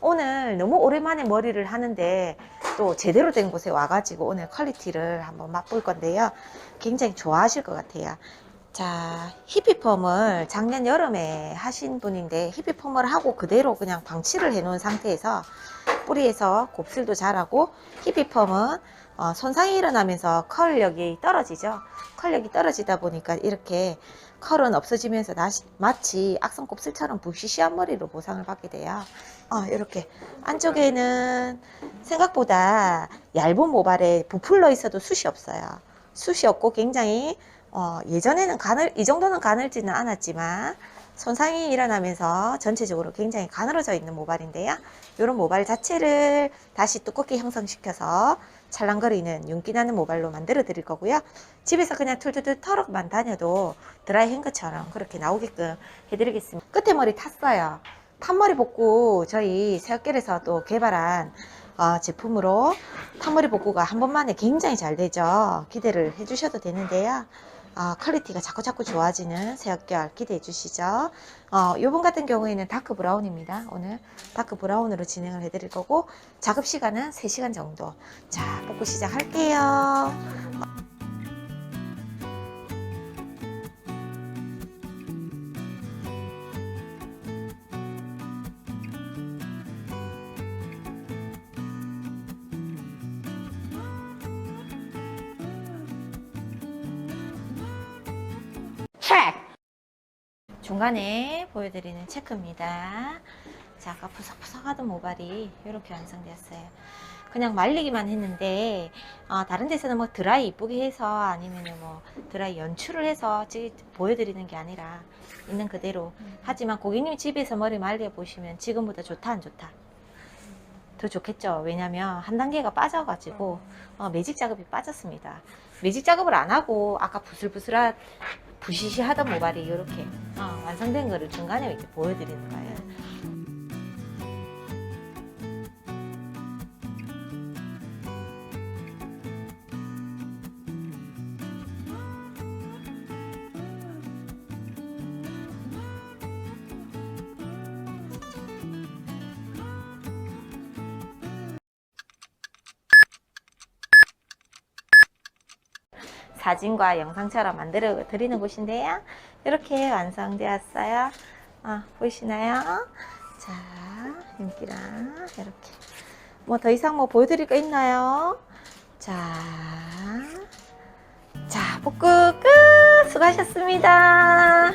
오늘 너무 오랜만에 머리를 하는데 또 제대로 된 곳에 와가지고 오늘 퀄리티를 한번 맛볼 건데요. 굉장히 좋아하실 것 같아요. 자, 히피펌을 작년 여름에 하신 분인데 히피펌을 하고 그대로 그냥 방치를 해 놓은 상태에서 뿌리에서 곱슬도 자라고 히피펌은 어, 손상이 일어나면서 컬력이 떨어지죠. 컬력이 떨어지다 보니까 이렇게 컬은 없어지면서 다시 마치 악성 곱슬처럼 부시시한 머리로 보상을 받게 돼요. 어, 이렇게 안쪽에는 생각보다 얇은 모발에 부풀러 있어도 숱이 없어요. 숱이 없고 굉장히 어, 예전에는 가늘 이 정도는 가늘지는 않았지만 손상이 일어나면서 전체적으로 굉장히 가늘어져 있는 모발인데요. 이런 모발 자체를 다시 두껍게 형성시켜서 찰랑거리는 윤기 나는 모발로 만들어 드릴 거고요. 집에서 그냥 툴툴툴 털어만 다녀도 드라이 행거처럼 그렇게 나오게끔 해드리겠습니다. 끝에 머리 탔어요. 판머리 복구 저희 새학결에서 또 개발한 어, 제품으로 판머리 복구가 한 번만에 굉장히 잘 되죠. 기대를 해주셔도 되는데요. 어, 퀄리티가 자꾸 자꾸 좋아지는 새학결 기대 해 주시죠. 어, 요번 같은 경우에는 다크 브라운입니다. 오늘 다크 브라운으로 진행을 해드릴 거고 작업 시간은 3시간 정도. 자, 복구 시작할게요. 중간에 보여드리는 체크입니다. 자, 아까 푸석푸석하던 모발이 이렇게 완성되었어요. 그냥 말리기만 했는데 어, 다른 데서는 뭐 드라이 이쁘게 해서 아니면 뭐 드라이 연출을 해서 찍- 보여드리는 게 아니라 있는 그대로. 하지만 고객님 집에서 머리 말려 보시면 지금보다 좋다 안 좋다? 더 좋겠죠? 왜냐면 한 단계가 빠져가지고 어, 매직 작업이 빠졌습니다. 매직 작업을 안 하고 아까 부슬부슬한 부시시하던 모발이 이렇게 어, 완성된 거를 중간에 이렇게 보여드리는 거예요. 사진과 영상처럼 만들어 드리는 곳인데요. 이렇게 완성되었어요. 어, 보이시나요? 자, 윤기랑 이렇게. 뭐 더 이상 뭐 보여드릴 거 있나요? 자, 자, 복구 끝! 수고하셨습니다.